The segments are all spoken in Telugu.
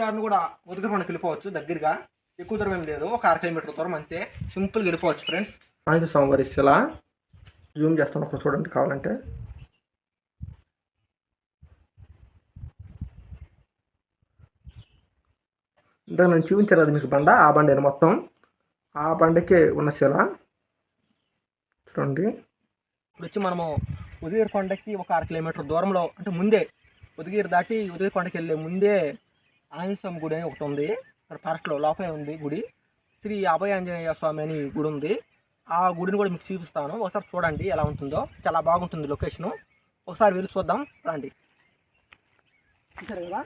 దారిని కూడా ఉదకకొండకి వెళ్ళిపోవచ్చు దగ్గరగా. ఎక్కువ దూరం ఏం లేదు. ఒక అర కిలోమీటర్ దూరం అంతే. సింపుల్గా వెళ్ళిపోవచ్చు ఫ్రెండ్స్ ఆంజనేయ స్వామి వారి శిల జూమ్ చేస్తాను ఒకసారి చూడండి కావాలంటే. ఇందాక నేను చూపించాను అది మీకు బండ ఆ బండ మొత్తం? ఆ బండకే ఉన్న శిల చూడండి. ఇప్పుడు వచ్చి మనము ఉదయగిరి కొండకి ఒక అర కిలోమీటర్ దూరంలో అంటే ముందే ఉదయగిరి దాటి ఉదయగిరి కొండకి వెళ్ళే ముందే ఆంజనేయ స్వామి గుడి అని ఒకటి ఉంది. ఫారెస్ట్లో లోపలే ఉంది గుడి. శ్రీ అభయ ఆంజనేయ స్వామి అని గుడి ఉంది. ఆ గుడిని కూడా మీకు చూపిస్తాను. ఒకసారి చూడండి ఎలా ఉంటుందో. చాలా బాగుంటుంది లొకేషను ఒకసారి వెళ్ళి చూద్దాం. రండి. చూసారు కదా?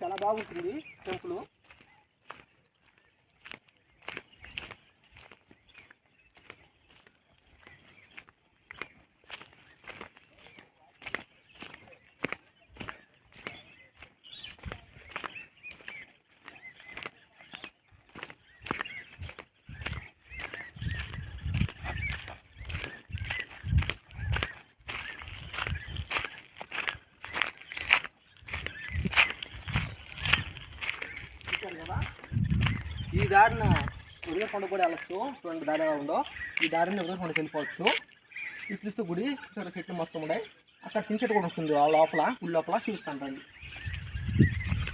చాలా బాగుంటుంది టెంపుల్ చూశారు కదా ఈ దారిన ఉదయకొండ కూడా వెళ్ళచ్చు. చూడండి దారి ఎలా ఉందో. ఈ దారిని ఉదయకొండకి వెళ్ళిపోవచ్చు ఈ చూస్తే గుడి చూసారా చెట్లు మొత్తం ఉన్నాయి అక్కడ చిన్న చెట్టు కూడా ఉంటుంది. ఆ లోపల గుడి లోపల చూపిస్తాను రండి.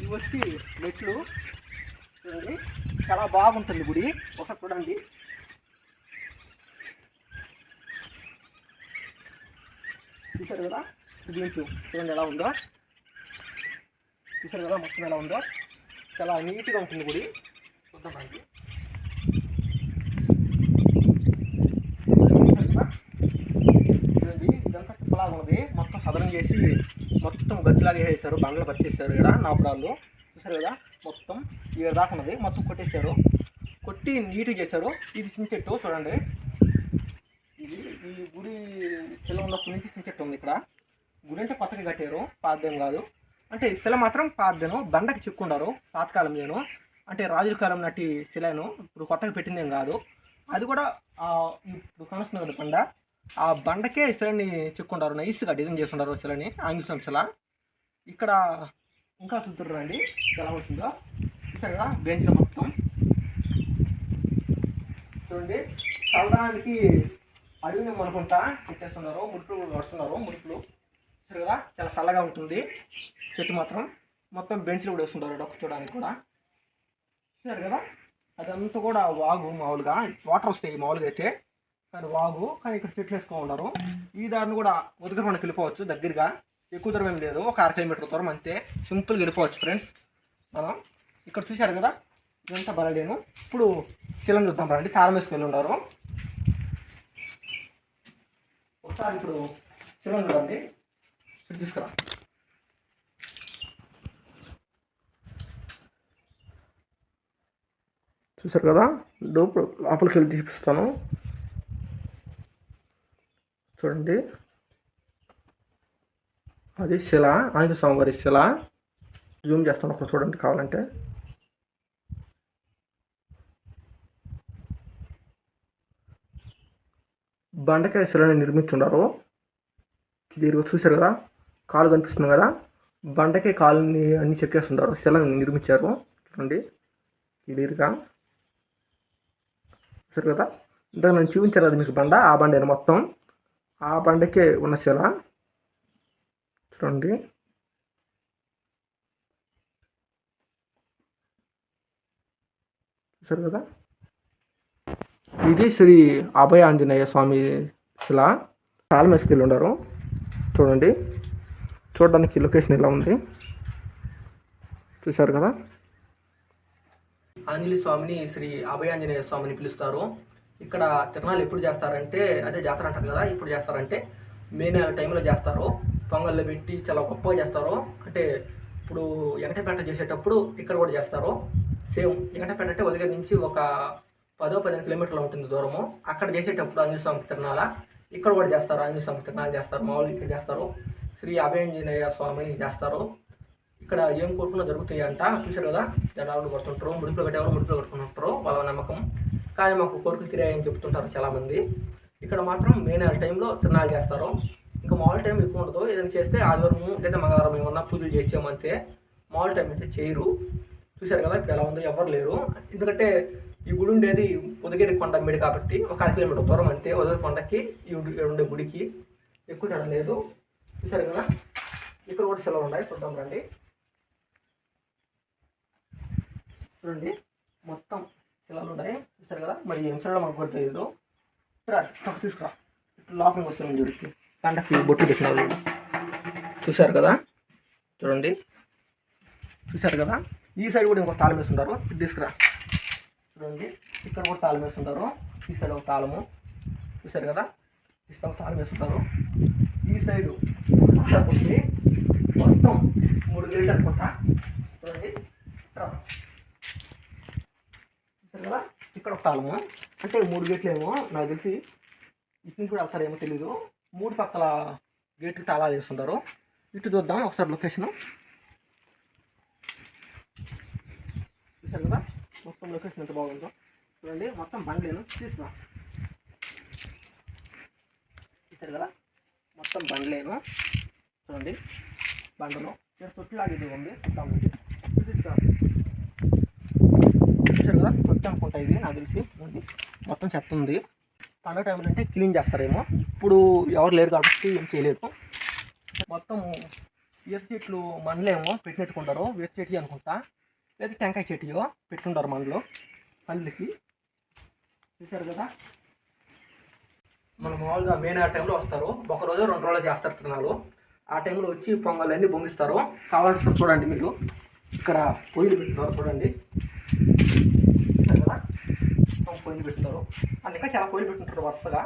ఇవి వచ్చి మెట్లు. చూడండి. చాలా బాగుంటుంది గుడి. ఒకసారి చూడండి. చూసారు కదా? దీంట్లో చూడండి ఎలా ఉందో. చూసారు కదా? మొత్తం ఎలా ఉందో. చాలా నీట్గా ఉంటుంది గుడి. మొత్తం సదనం చేసి మొత్తం గచ్చులాగా వేసేసారు బండ్లు పరిచేసారు ఇక్కడ నాపుడాలు చూసారు కదా మొత్తం ఇక్కడ దాకా ఉన్నది మొత్తం కొట్టేశారు. కొట్టి నీట్గా చేశారు. ఇది సించెట్టు చూడండి. ఇది ఈ గుడి శిల ఉన్నప్పటి నుంచి సించెట్టు ఉంది ఇక్కడ. గుడి అంటే కొత్తగా కట్టారు పాద్యం కాదు. అంటే శిల మాత్రం పాతదేను బండకి చిక్కున్నారు పాతకాలం నేను. అంటే రాజుల కాలం నాటి శిలను ఇప్పుడు కొత్తగా పెట్టిందేం కాదు. అది కూడా ఇప్పుడు కనుస్తున్నారు బండ ఆ బండకే శిలని చెక్కుంటారు. నైస్గా డిజైన్ చేస్తుంటారు శిలని ఆంగ్ల శిల. ఇక్కడ ఇంకా చూద్దరు రండి. ఎలా ఉంటుందో. చూసారు కదా బెంచ్లో మొత్తం. చూడండి. చల్లడానికి అడవిని అనుకుంటా పెట్టేస్తున్నారు. మురుకులు వస్తున్నారు. మురుకులు చూసారు కదా చాలా చల్లగా ఉంటుంది. చెట్టు మాత్రం. మొత్తం బెంచ్లు కూడా వేస్తుంటారు. డొక్క చూడడానికి కూడా. చూసారు కదా? అదంతా కూడా వాగు మామూలుగా వాటర్ వస్తాయి మామూలుగా అయితే. కానీ వాగు కానీ ఇక్కడ చెట్లు వేసుకొని ఉన్నారు ఈ దారిని కూడా ఉదకకొండకి వెళ్ళిపోవచ్చు దగ్గరగా. ఎక్కువ దూరం ఏం లేదు. ఒక అర కిలోమీటర్ దూరం అంతే. సింపుల్గా వెళ్ళిపోవచ్చు ఫ్రెండ్స్. మనం ఇక్కడ చూశారు కదా? ఇదంతా బలలేను. ఇప్పుడు శిలం చూద్దాం రండి. తాళం వేసుకొని ఉన్నారు. ఒకసారి ఇప్పుడు శిలం చూడండి. తీసుకురా. చూసారు కదా? డోప్ లోపలికి వెళ్ళి చూపిస్తాను. చూడండి. అది శిల ఆంజనేయ స్వామివారి శిల. జూమ్ చేస్తాను ఒకసారి చూడండి కావాలంటే. బండకాయ శిలని నిర్మించున్నారు క్లియర్గా చూశారు కదా? కాలు కనిపిస్తుంది కదా? బండకాయ కాలుని అన్ని చెక్కేస్తున్నారు శిలని నిర్మించారు. చూడండి. క్లియర్గా. చూసారు కదా? ఇంతకు నేను చూపించాను అది మీకు బండ? ఆ బండ మొత్తం? ఆ బండకే ఉన్న శిల చూడండి. చూసారు కదా? ఇది శ్రీ అభయ ఆంజనేయ స్వామి శిల. చాలా వేసుకెళ్ళి ఉన్నారు. చూడండి. చూడడానికి లొకేషన్ ఇలా ఉంది? చూశారు కదా? ఆంజనేయ స్వామిని శ్రీ అభయాంజనేయ స్వామిని పిలుస్తారు. ఇక్కడ తిరణాలు ఎప్పుడు చేస్తారంటే అదే జాతర అంటారు కదా ఇప్పుడు చేస్తారంటే మే నెల టైంలో చేస్తారు. పొంగల్లో పెట్టి చాలా గొప్పగా చేస్తారు. అంటే ఇప్పుడు వెంకటపేట చేసేటప్పుడు ఇక్కడ కూడా చేస్తారు. సేమ్ వెంకటపేట అంటే ఉదయం నుంచి ఒక పదో పదిహేను కిలోమీటర్లు ఉంటుంది దూరము. అక్కడ చేసేటప్పుడు ఆంజనేయ స్వామి తిరణాల? ఇక్కడ కూడా చేస్తారు. ఆంజనేయ స్వామి తిరణాలు చేస్తారు. మామూలుగా ఇక్కడ చేస్తారు. శ్రీ అభయాంజనేయ స్వామిని చేస్తారు. ఇక్కడ ఏం కోరుకున్నా జరుగుతాయి అంట చూశారు కదా? జనాలు కొడుతుంటారు ముడుపులు కట్టేవారు ముడుపులు కట్టుకుంటుంటారు వాళ్ళ నమ్మకం. కానీ మాకు కోరికలు తిరిగాయని చెప్తుంటారు చాలామంది. ఇక్కడ మాత్రం మెయిన్ టైంలో తిరణాలు చేస్తారు. ఇంకా మామూలు టైం ఎక్కువ ఉండదు. ఏదైనా చేస్తే ఆదివారం లేదా మంగళవారం ఏమన్నా పూజలు చేసామంతే మామూలు టైం అయితే చేయరు. చూశారు కదా ఎలా ఉందో ఎవరు లేరు. ఎందుకంటే ఈ గుడి ఉండేది ఉదగిరి కొండ మీడి కాబట్టి ఒక అర కిలోమీటర్ దూరం అంతే. ఉదగిరి కొండకి ఈ గుడి- ఉండే గుడికి ఎక్కువ తేడా లేదు. చూశారు కదా? ఇక్కడ కూడా సెలవు ఉన్నాయి. చూద్దాం రండి. చూడండి మొత్తం శిలాలు ఉన్నాయి. చూస్తారు కదా? మరి ఏం శిలలో మనకు కూడా తెలియదు రా తీసుకురా. ఇట్లా లోపలికి వస్తున్నాం చూడండి పండక్కి బొట్టు పెట్టినది చూశారు కదా? చూడండి. చూశారు కదా? ఈ సైడ్ కూడా ఇంకో తాళం వేస్తుంటారు తీసుకురా. చూడండి. ఇక్కడ కూడా తాళం వేస్తుంటారు ఈ సైడ్ ఒక తాళము. చూశారు కదా? ఈ సైడ్ ఒక తాళం వేస్తుంటారు ఈ సైడు మొత్తం మూడు గేట్లు అనుకుంటా చూడండి. కదా? ఇక్కడ ఒక తాళము. అంటే మూడు గేట్లు ఏమో నాకు తెలిసి ఇటు కూడా ఒకసారి ఏమో తెలీదు. మూడు పక్కల గేట్కి తాళాలు వేస్తుంటారు. ఇటు చూద్దాం ఒకసారి లొకేషన్. చూసారు కదా? మొత్తం లొకేషన్ ఎంత బాగుందో. చూడండి మొత్తం బండ్లేను. తీసుకున్నా చూసారు కదా? మొత్తం బండ్లేను. చూడండి బండలో. ఇక్కడ తొట్టిలాగా ఇది ఉంది. చూద్దాం ఇది నాకు తెలిసి. మొత్తం చెత్త ఉంది. పండుగ టైంలో అంటే క్లీన్ చేస్తారేమో. ఇప్పుడు ఎవరు లేరు కాబట్టి ఏం చేయలేదు. మొత్తం వేరు చెట్లు మండలేమో పెట్టినట్టుకుంటారు. వేరు చెట్టు అనుకుంటా. లేదా టెంకాయ చెట్టు పెట్టుంటారు మండలో పల్లెకి. చూసారు కదా? మన మామూలుగా మెయిన్ ఆ టైంలో వస్తారు. ఒక రోజు రెండు రోజులు చేస్తారు తిరణాలు. ఆ టైంలో వచ్చి పొంగల్ అన్నీ పొంగిస్తారు. కావాలంటే చూడండి మీరు. ఇక్కడ పొయ్యిలు పెట్టున్నారు చూడండి. ఒక పొయ్యిలు పెట్టున్నారు అండ్ ఇంకా చాలా పొయ్యిలు పెట్టుకుంటారు వరుసగా.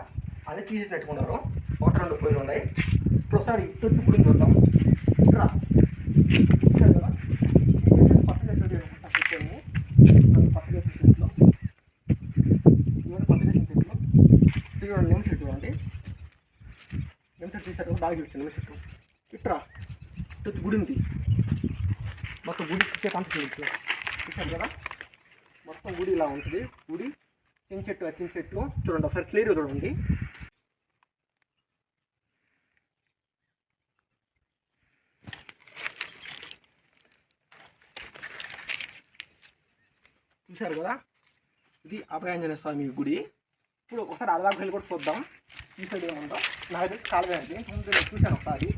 అన్ని తీసేసి పెట్టుకున్నారు ఒకటి రెండు పొయ్యిలు ఉన్నాయి. ఇప్పుడు ఒకసారి చుట్టూ గుడి చూద్దాం. రా. చెట్టు పచ్చ చెట్లు అనుకుంటా కూర్చొని అది పచ్చ నిమ్మ చెట్టు అండి. నిమ్మ చెట్టు చూసారు బాగా చూపించాను నిమ్మ చెట్టు ఇట్రా చుట్టూ గుడి ఉంది. మొత్తం గుడి చుట్టే కంట చూపించు చూసారు కదా? మొత్తం గుడి ఇలా ఉంటుంది. గుడి చిన్న చెట్టు చిన్న చెట్టు చూడండి ఒకసారి క్లియర్గా చూడండి. చూశారు కదా? ఇది అభయాంజనేయ స్వామి గుడి. ఇప్పుడు ఒకసారి అరదాకు వెళ్ళి కూడా చూద్దాం. ఈ సైడ్ ఏముందో నాకు తెలిసి కాలమే ముందు చూశాను ఒకసారి.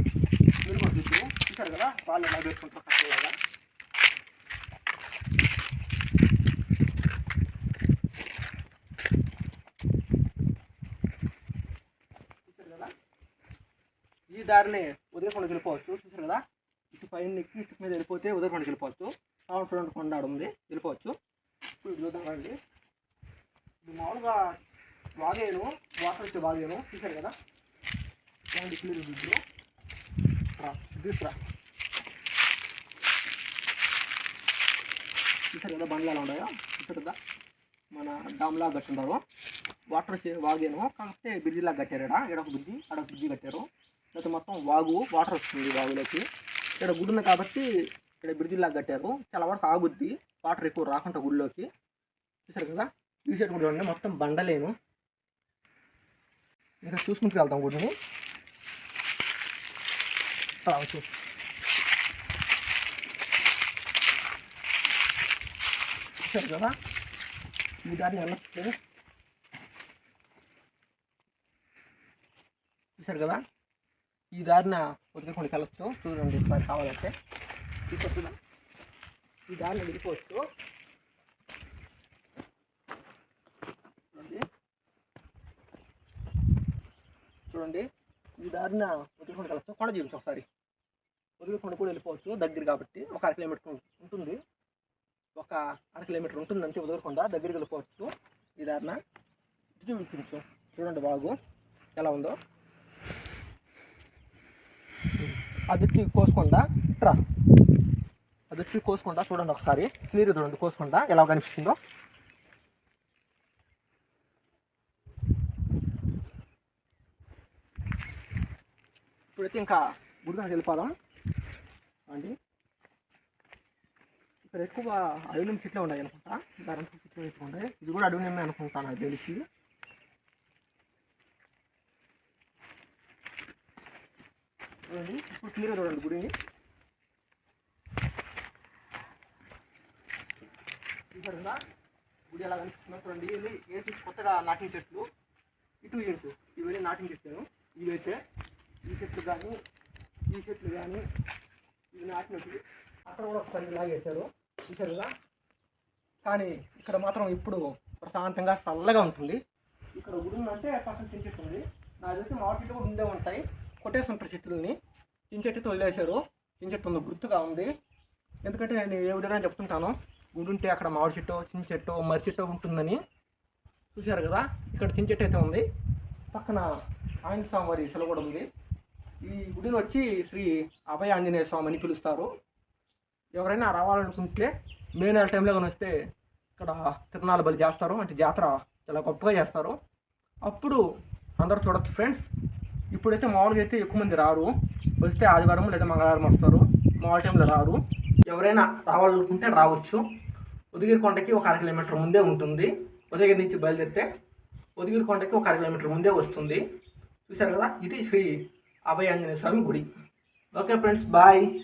మీరు కూడా చూసి చూశారు కదా? వాళ్ళు ఎలా పెట్టుకుంటారు కష్టంగా చూశారు కదా ఈ దారిని ఉదయకొండకి వెళ్ళిపోవచ్చు. చూసారు కదా? ఇటు పైన ఎక్కి ఇటు మీద వెళ్ళిపోతే ఉదయకొండకి వెళ్ళిపోవచ్చు. అవును కొండ ఆడ ఉంది. వెళ్ళిపోవచ్చు. ఇప్పుడు చూద్దాం రండి ఇది మామూలుగా వాగేను వాటర్ వచ్చే బాగేను చూసారు కదా? ఇలాంటి క్లీన్ బ్రిడ్జ్ రా కదా బండ్లు ఎలా ఉన్నాయో? చూసారు కదా? మన డామ్లా కట్టుంటారు. వాటర్ వచ్చి వాగేను. కాకపోతే బ్రిడ్జిలా లాగా కట్టారు ఇక్కడ. ఇక్కడ ఒక బ్రిడ్జి అక్కడ ఒక బ్రిడ్జి కట్టారు. లేకపోతే మొత్తం వాగు వాటర్ వస్తుంది వాగులోకి. ఇక్కడ గుడి ఉంది కాబట్టి ఇక్కడ బ్రిడ్జి కట్టారు. చాలా వరకు ఆగుద్ది. వాటర్ ఎక్కువ రాకుండా గుడిలోకి. చూసారు కదా? ఈ సైడ్ కూడా మొత్తం బండలేను. ఇంకా చూసుకుంటూ వెళ్తాం గుడిని. రావచ్చు చూసారు కదా? ఈ దారి వెళ్ళచ్చు చూసారు కదా? ఈ దారిన ఉదకకుండా వెళ్ళచ్చు చూడండి మరి కావాలంటే. చూసారు ఈ దారిని వెళ్ళిపోవచ్చు. చూడండి. ఈ దారిన ఉదకకుండా వెళ్ళచ్చు కొండ చూపించు ఒకసారి. ఉదకకుండా కూడా వెళ్ళిపోవచ్చు దగ్గర కాబట్టి. ఒక అర కిలోమీటర్ ఉంటుంది. ఒక అర కిలోమీటర్ ఉంటుంది అంతే ఉదకకుండా దగ్గరికి వెళ్ళిపోవచ్చు. ఈ దారిన. చూపించు. చూడండి బాగు. ఎలా ఉందో. అదుర్చి కోసుకుండా? ట్రా అదుర్చి కోసుకుండా? చూడండి ఒకసారి. క్లియర్ చూడండి కోసుకుండా? ఎలా కనిపిస్తుందో. ఇప్పుడైతే ఇంకా గుడికి వెళ్ళిపోదాం. అండి. ఇక్కడ ఎక్కువ అడవి చెట్లు ఉన్నాయి అనుకుంటా. దాని చెట్లు ఎక్కువ ఉన్నాయి ఇది కూడా అడవి అనుకుంటా నాకు తెలిసి. చూడండి. ఇప్పుడు క్లియర్గా చూడండి గుడిని చూసారు గుడి ఎలా కనిపిస్తున్నా చూడండి. ఇది వేసి కొత్తగా నాటిన చెట్లు. ఇటు ఇటు ఇవన్నీ నాటిన చెట్లు ఇవైతే ఈ చెట్లు కానీ ఈ చెట్లు కానీ ఇవి నాటినట్టు అక్కడ కూడా ఒకసారి లాగేశారు చూసారుగా? కానీ ఇక్కడ మాత్రం ఇప్పుడు ప్రశాంతంగా చల్లగా ఉంటుంది. ఇక్కడ గుడి ఉందంటే పక్కన చిన్న చెట్టు ఉంది. నాకు తెలిసి మామిడి చెట్లు కూడా ఉండే ఉంటాయి. కొట్టేసి ఉంటారు చెట్లని. చించెట్టు వదిలేశారు చించెట్టు ఉంది గుర్తుగా ఉంది. ఎందుకంటే నేను ఏ విధంగా చెప్తుంటాను గుడి ఉంటే అక్కడ మామిడి చెట్టు చిన్న చెట్టు మర్రి చెట్టు ఉంటుందని చూశారు కదా? ఇక్కడ చిన్న చెట్టు అయితే ఉంది. పక్కన ఆంజనేయ స్వామి వారి శిల కూడా ఉంది. ఈ గుడిని వచ్చి శ్రీ అభయ ఆంజనేయ స్వామి అని పిలుస్తారు. ఎవరైనా రావాలనుకుంటే మే నెల టైంలో కానీ వస్తే ఇక్కడ తిరునాళ్ళ బలి చేస్తారు. అంటే జాతర చాలా గొప్పగా చేస్తారు. అప్పుడు అందరూ చూడొచ్చు ఫ్రెండ్స్ ఇప్పుడైతే మామూలుగా అయితే ఎక్కువ మంది రారు. వస్తే ఆదివారం లేదా మంగళవారం వస్తారు. మామూలు టైంలో రారు. ఎవరైనా రావాలనుకుంటే రావచ్చు. ఉదగిరి కొండకి ఒక అర కిలోమీటర్ ముందే ఉంటుంది. ఉదయగిరి నుంచి బయలుదేరితే ఉదగిరి కొండకి ఒక అర కిలోమీటర్ ముందే వస్తుంది. చూశారు కదా? ఇది శ్రీ అభయ ఆంజనేయ స్వామి గుడి. Okay friends bye.